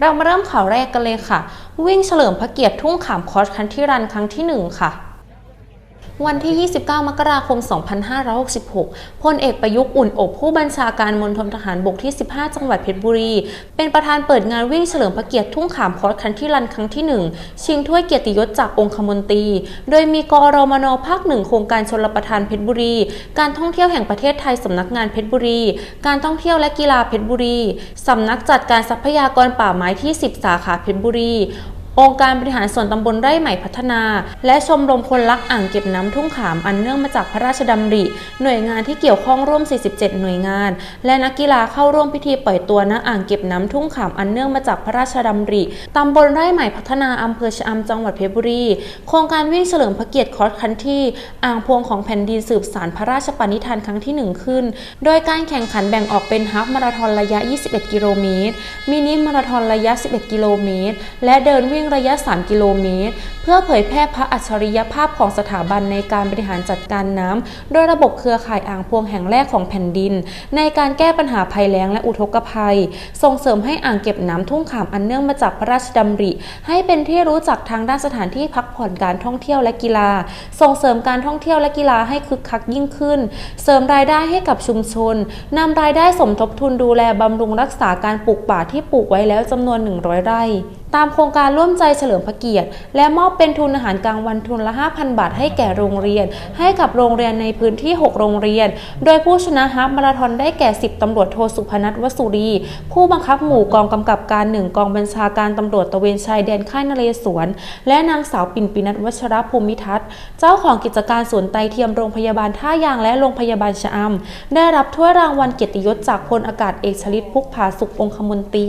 เรามาเริ่มข่าวแรกกันเลยค่ะ วิ่งเฉลิมพระเกียรติทุ่งขามคอร์สคันที่รันครั้งที่ 1 ค่ะ วันที่ 29 มกราคม 2566 พลเอกประยุทธ์อุ่นอบผู้บัญชาการมณฑลทหารบกที่ 15 จังหวัดเพชรบุรี เป็นประธานเปิดงานวิ่งเฉลิมพระเกียรติทุ่งขามคอร์สคันที่รันครั้งที่ 1 ชิงถ้วยเกียรติยศจากองคมนตรี โดยมีกอรมนภาคหนึ่งโครงการชนลประทานเพชรบุรี การท่องเที่ยวแห่งประเทศไทยสำนักงานเพชรบุรี การท่องเที่ยวและกีฬาเพชรบุรีสำนักจัดการทรัพยากรป่าไม้ที่ 10 สาขาเพชรบุรี องค์การบริหารส่วนตำบลไร่ใหม่พัฒนา และชมรมคนรักอ่างเก็บน้ำทุ่งขามอันเนื่องมาจากพระราชดำริ หน่วยงานที่เกี่ยวข้องร่วม 47 หน่วยงาน และนักกีฬาเข้าร่วมพิธีปล่อยตัวณอ่างเก็บน้ำทุ่งขามอันเนื่องมาจากพระราชดำริตำบลไร่ใหม่พัฒนาอำเภอชะอำจังหวัดเพชรบุรี โครงการวิ่งเฉลิมพระเกียรติคอร์สคันที่อ่างพวงของแผ่นดินสืบสารพระราชปณิธานครั้งที่หนึ่งขึ้น โดยการแข่งขันแบ่งออกเป็นฮาฟมาราธอนระยะ 21 กิโลเมตร มินิมาราธอนระยะ 11 กิโลเมตร และเดินวิ่งระยะ 3 กิโลเมตร เพื่อเผยแพร่พระอัจฉริยภาพของสถาบันในการบริหารจัดการน้ำโดยระบบเครือข่ายอ่างพวงแห่งแรกของแผ่นดิน ในการแก้ปัญหาภัยแล้งและอุทกภัย ส่งเสริมให้อ่างเก็บน้ำทุ่งขามอันเนื่องมาจากพระราชดำริ ให้เป็นที่รู้จักทางด้านสถานที่พักผ่อนการท่องเที่ยวและกีฬา ส่งเสริมการท่องเที่ยวและกีฬาให้คึกคักยิ่งขึ้น เสริมรายได้ให้กับชุมชนนำรายได้สมทบทุนดูแลบำรุงรักษาการปลูกป่าที่ปลูกไว้แล้วจำนวน 100 ไร่ตามโครงการร่วมใจเฉลิมพระเกียรติ และมอบเป็นทุนอาหารกลางวันทุนละ 5,000 บาทให้แก่โรงเรียน ให้กับโรงเรียนในพื้นที่ 6 โรงเรียน โดยผู้ชนะฮาฟมาราธอนได้แก่ 10 ตำรวจโทสุพนัทวสุรี ผู้บังคับหมู่กองกำกับการหนึ่งกองบัญชาการตำรวจตะเวนชายแดนค่ายนเรศวร และนางสาวปิ่นปินัทวัชรภูมิทัศน์ เจ้าของกิจการสวนไตเทียมโรงพยาบาลท่ายางและโรงพยาบาลชะอำได้รับถ้วยรางวัลเกียรติยศจากพลอากาศเอกชลิตพุกผาสุของคมนตรี